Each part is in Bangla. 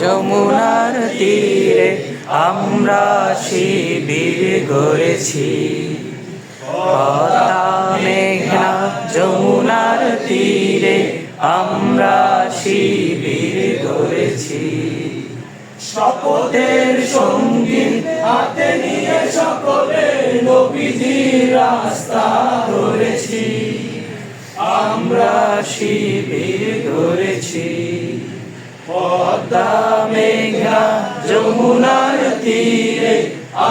যমুনার তীরে আমরা শিবির গড়েছি মেঘনা যমুনার তীরে আমরা শিবির গড়েছি শপথের সংগীত হাতে নিয়ে সকলে নবীজির রাস্তা ধরেছি। আমরা শিবির ধরেছি পদ্মা মেঘনা যমুনার তীরে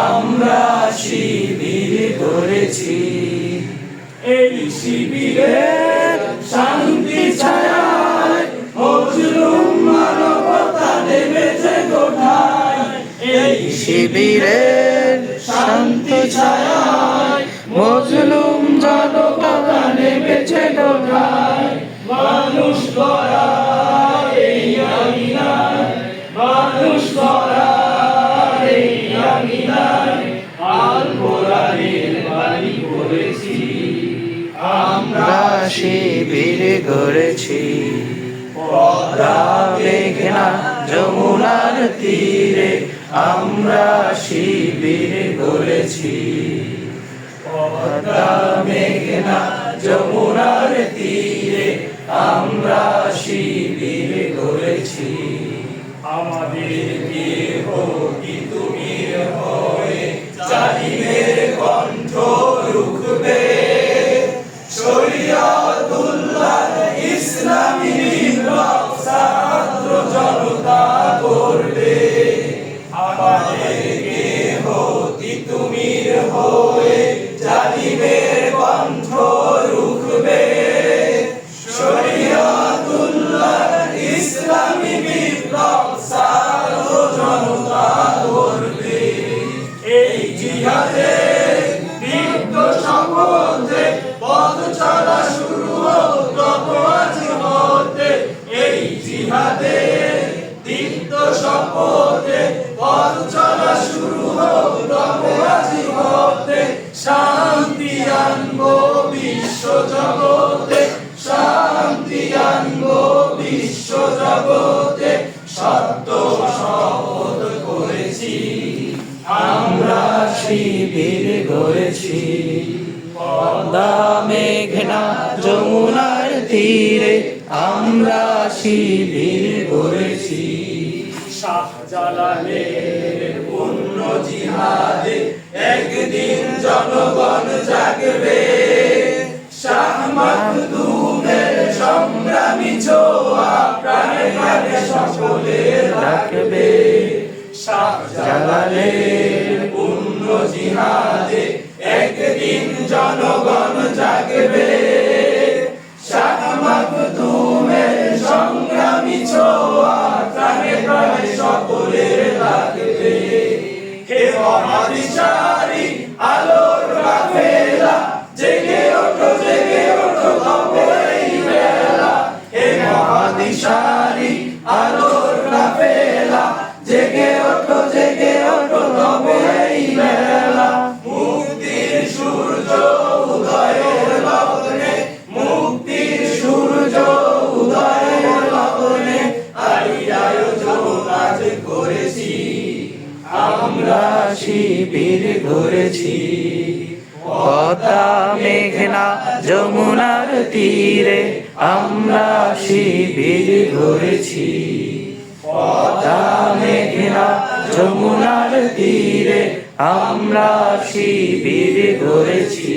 আমরা শিবির ধরেছি। এই শিবিরের শান্তি ছায়ায় মজলুম মানবতা নেমেছে কোঠায় এই শিবিরের শান্তি ছায়ায় শিবির গড়েছি। পদ্মা মেঘনা যমুনার তীরে আমরা শিবির গড়েছি। পদ্মা মেঘনা যমুনার তীরে আমরা শিবির গড়েছি। আমাদের কি তুমি জিহাদে দীপ্ত শপথে পথ চলা শুরু হোক আজ হতে এই জিহাদে দীপ্ত শপথে পথ চলা শুরু হোক আজ হতে শান্তি আনব বিশ্ব জগতে, শান্তি আনব বিশ্ব জগতে। গড়েছি পদ্মা মেঘনা যমুনার তীরে আমরা শিবির করেছি। শাহজালালের পুণ্য জিহাদে একদিন জনগণ জাগবে। জনগণ জাগবে। সংগ্রামী ছোয়া, প্রাণে প্রাণে সকলে রাখবে হে মহাদিশারি আলোর কাফেলা, জেগে ওঠো জেগে ওঠো তবে এই বেলা। হে মহাদিশারি আলোর কাফেলা, জেগে আমরা শিবির ঘুরেছি পদ্মা, মেঘনা, যমুনার তীরে আমরা শিবির ঘুরেছি পদ্মা, মেঘনা, যমুনার তীরে আমরা শিবির গড়েছি